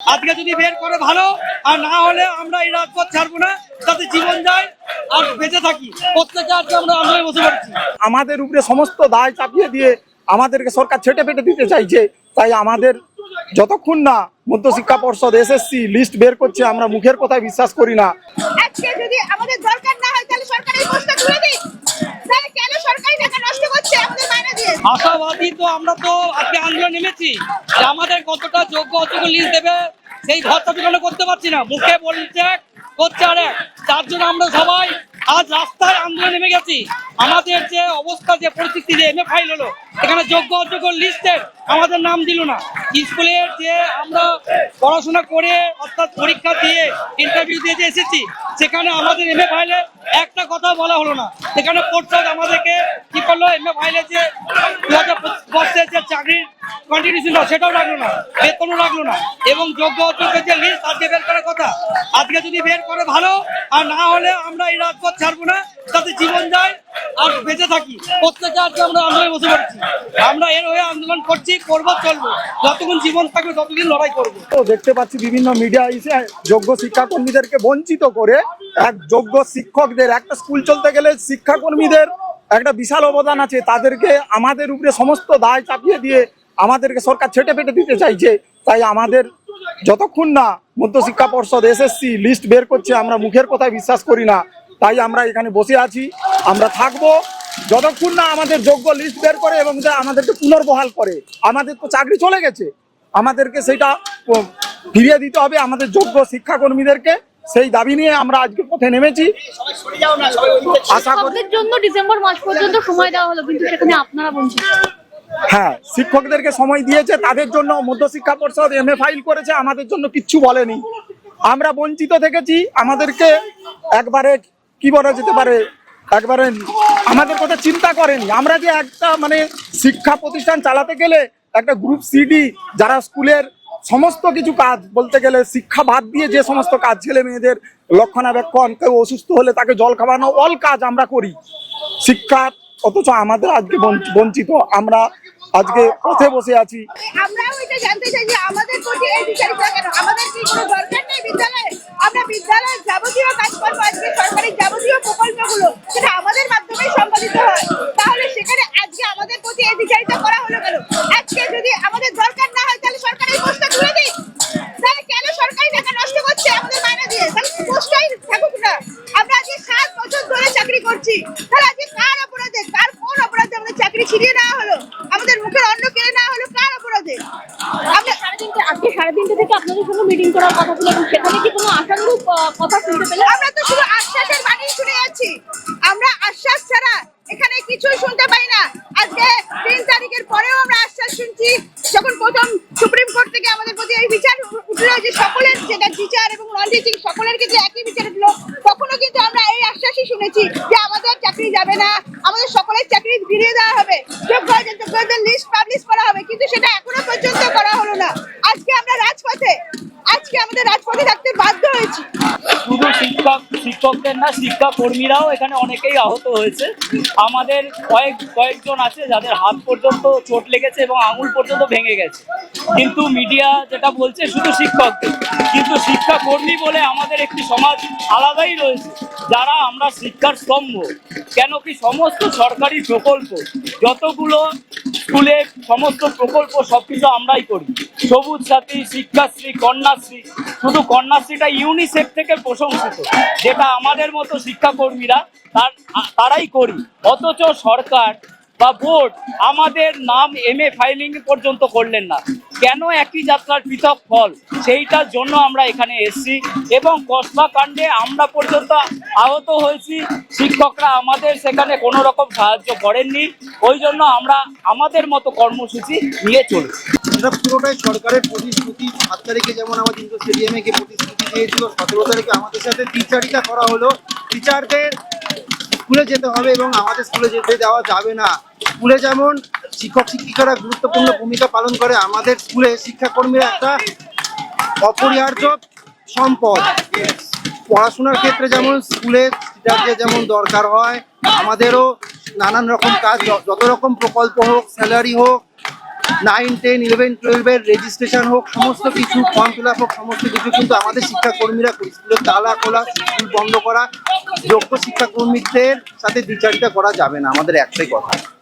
আজকে যদি বের করে ভালো আর না হলে আমরা এই রাজপথ ছাড়বো না যাতে জীবন যায় আর বেঁচে থাকি। প্রত্যেকে আজকে আমরা আন্দোলনে বসে পড়ছি। আমাদের উপরে সমস্ত দায় চাপিয়ে দিয়ে আমাদেরকে সরকার ছেটে পেটে দিতে চাইছে তাই আমাদের যতক্ষণ না মধ্যশিক্ষা পর্ষদ এসএসসি লিস্ট বের করছে আমরা মুখের কথায় বিশ্বাস করি না। আজকে যদি আমাদের দরকার না হয় তাহলে সরকারি পোস্টটা তুলে দিক তাহলে কেন সরকারি টাকা নষ্ট করছে আমাদের মাইনে দিয়ে আশাবাদী তো আমরা তো আজকে আন্দোলন নেমেছি। যে আমাদের কতটা যোগ্য অযোগ্য লিস্ট দেবে, সেই ঘরটা ভরসা বিকল্প করতে পারছি না। মুখে বলছে, করছে আর। এক। তার জন্য আমরা সবাই আজ রাস্তায় আন্দোলন নেমে গেছি। আমাদের যে অবস্থা, যে পরিস্থিতি যে এমএ ফাইল হলো এখানে যোগ্য অযোগ্য লিস্টের আমাদের নাম দিল না। স্কুলে যে আমরা পড়াশোনা করে, অর্থাৎ পরীক্ষা দিয়ে ইন্টারভিউ দিয়ে এসেছি, সেখানে আমাদের এম এ ফাইলে একটা কথা বলা হলো না। সেখানে পর্ষদ আমাদেরকে কি করল? এম এ ফাইলে যে দু হাজার বর্ষের যে চাকরির কন্টিনিউশন সেটাও রাখল না, বেতনও রাখল না। এবং যোগ্য অযোগ্যের যে লিস্ট আজকে বের করার কথা, আজকে যদি বের করে ভালো, আর না হলে আমরা এই রাজপথ ছাড়বো না তাতে জীবন যায়। আর বেঁচে থাকি। প্রত্যেকে আজকে আমরা আন্দোলনে বসে পড়ছি। আমরা এর হয়ে আন্দোলন করছি, করব, চলবো। যতক্ষণ জীবন থাকবে, ততদিন লড়াই করব। তো দেখতে পাচ্ছি বিভিন্ন মিডিয়া এসে যোগ্য শিক্ষাকর্মীদেরকে বঞ্চিত করে এক যোগ্য শিক্ষকদের, একটা স্কুল চলতে গেলে শিক্ষাকর্মীদের একটা বিশাল অবদান আছে। তাদেরকে আমাদের উপরে সমস্ত দায় চাপিয়ে দিয়ে আমাদেরকে সরকার ছেটে পেটে দিতে চাইছে। তাই আমাদের যতক্ষণ না মধ্যশিক্ষা পর্ষদ এসএসসি লিস্ট বের করছে, আমরা মুখের কথায় বিশ্বাস করি না। তাই আমরা এখানে বসে আছি। আমরা থাকব যতক্ষণ না আমাদের যোগ্য লিস্ট বের করে এবং যে আমাদেরকে পুনর্বহাল করে। আমাদের তো চাকরি চলে গেছে। আমাদেরকে সেটা ফিরিয়ে দিতে হবে আমাদের যোগ্য শিক্ষাকর্মীদেরকে। সেই দাবি নিয়ে আমরা আজকে পথে নেমেছি। আশা করি জন্য ডিসেম্বর মাস পর্যন্ত সময় দেওয়া হলো কিন্তু সেখানে আপনারা বঞ্চিত হ্যাঁ শিক্ষকদেরকে সময় দিয়েছে তাদের জন্য মধ্যশিক্ষা পর্ষদ এম এ ফাইল করেছে আমাদের জন্য কিচ্ছু বলেনি। আমরা বঞ্চিত থেকেছি। আমাদেরকে একবারে কি বলা যেতে পারে একবারে আমাদের কথা চিন্তা করেনি। আমরা যে একটা মানে শিক্ষা প্রতিষ্ঠান চালাতে গেলে, একটা গ্রুপ সিডি যারা স্কুলের সমস্ত কিছু কাজ বলতে গেলে, শিক্ষা বাদ দিয়ে যে সমস্ত কাজ ছেলে মেয়েদের রক্ষণাবেক্ষণ কেউ অসুস্থ হলে তাকে জল খাওয়ানো অল কাজ আমরা করি। শিক্ষা অথচ আমাদের আজকে বঞ্চ- বঞ্চিত। আমরা আজকে পথে বসে আছি। আমরা যাবতীয় প্রকল্পগুলো সেটা আমাদের মাধ্যমেই সম্পাদিত হয় তাহলে সেখানে আজকে আমাদের প্রতি এই বিচারিতা করা হলো কেন আজকে যদি আমাদের দরকার না হয় তাহলে সরকারি পোস্টটা তুলে দিক তাহলে কেন সরকারি টাকা নষ্ট করছে আমাদের মাইনে দিয়ে তাহলে পোস্টটাই থাকুক না আমরা আজকে সাত বছর ধরে চাকরি করছি তাহলে আজকে কার অপরাধে কার কোন অপরাধে আমাদের চাকরি ছিনিয়ে নেওয়া হলো। আমাদের মুখের অন্ন কেড়ে নেওয়া হলো কার অপরাধে? আজকে সাড়ে তিনটে থেকে আপনাদের সঙ্গে মিটিং করার কথা ছিল এবং সেখানে কি কোনো আশানুরূপ কথা শুনতে পেলে? আমরা তো শুধু আশ্বাসের বাণী শুনে যাচ্ছি আমরা আশ্বাস ছাড়া এখানে কিছুই শুনতে পাই না। আজকে তিন তারিখের পরেও আমরা আশ্বাস শুনছি যখন প্রথম সুপ্রিম কোর্ট থেকে আমাদের প্রতি এই বিচার উঠল যে সকলের যেটা টিচার এবং নন টিচিং সকলের ক্ষেত্রে একই বিচার উঠল। তখনও কিন্তু আমরা এই আশ্বাসই শুনেছি যে আমাদের চাকরি যাবে না আমাদের সকলের চাকরি ফিরিয়ে দেওয়া হবে যোগ্য যোগ্যদের লিস্ট পাবলিশ করা হবে কিন্তু সেটা এখনও পর্যন্ত করা হলো না আজকে আমরা রাজপথে আজকে আমাদের রাজপথে থাকতে বাধ্য হয়েছি শুধু শিক্ষক, শিক্ষকদের না শিক্ষা কর্মীরাও এখানে অনেকেই আহত হয়েছে। আমাদের কয়েক, কয়েকজন আছে যাদের হাত পর্যন্ত চোট লেগেছে এবং আঙুল পর্যন্ত ভেঙে গেছে। কিন্তু মিডিয়া যেটা বলছে, শুধু শিক্ষকদের। কিন্তু শিক্ষা কর্মী বলে আমাদের একটি সমাজ আলাদাই রয়েছে, যারা আমরা শিক্ষার স্তম্ভ। কেন কি সমস্ত সরকারি প্রকল্প, যতগুলো স্কুলে সমস্ত প্রকল্প, সবকিছু আমরাই করি। সবুজ সাথী শিক্ষাশ্রী, কন্যাশ্রী, শুধু কন্যাশ্রীটা ইউনিসেফ থেকে প্রশংসিত, যেটা আমাদের মতো শিক্ষাকর্মীরা তার, তারাই করি। অথচ সরকার বা বোর্ড আমাদের নাম এম এ ফাইলিং পর্যন্ত করলেন না। কেন একই যাত্রার পৃথক ফল? সেইটার জন্য আমরা এখানে এসেছি এবং কসবা কাণ্ডে আমরা পর্যন্ত আহত হয়েছি। শিক্ষকরা আমাদের সেখানে কোনো রকম সাহায্য করেননি। ওই জন্য আমরা আমাদের মতো কর্মসূচি নিয়ে চলছি। পুরোটাই সরকারের প্রতিশ্রুতি। সাত তারিখে যেমন আমাদের ইন্দ্র স্টেডিয়ামে গিয়ে প্রতিশ্রুতি দিয়েছিল, সতেরো তারিখে আমাদের সাথে টিচারিটা করা হলো। টিচারদের স্কুলে যেতে হবে এবং আমাদের স্কুলে যেতে দেওয়া যাবে না। স্কুলে যেমন শিক্ষক, শিক্ষিকারা গুরুত্বপূর্ণ ভূমিকা পালন করে, আমাদের স্কুলে শিক্ষাকর্মীরা একটা অপরিহার্য সম্পদ। পড়াশোনার ক্ষেত্রে যেমন স্কুলে টিচারদের যেমন দরকার হয়, আমাদেরও নানান রকম কাজ, যত রকম প্রকল্প হোক, স্যালারি হোক নাইন, টেন, ইলেভেন, টুয়েলভের রেজিস্ট্রেশন হোক, সমস্ত কিছু ফর্ম ফিল আপ হোক, সমস্ত কিছু কিন্তু আমাদের শিক্ষাকর্মীরা করি। স্কুলের তালা খোলা, স্কুল বন্ধ করা, যোগ্য শিক্ষাকর্মীদের সাথে দ্বিচারিতা করা যাবে না, আমাদের একটাই কথা।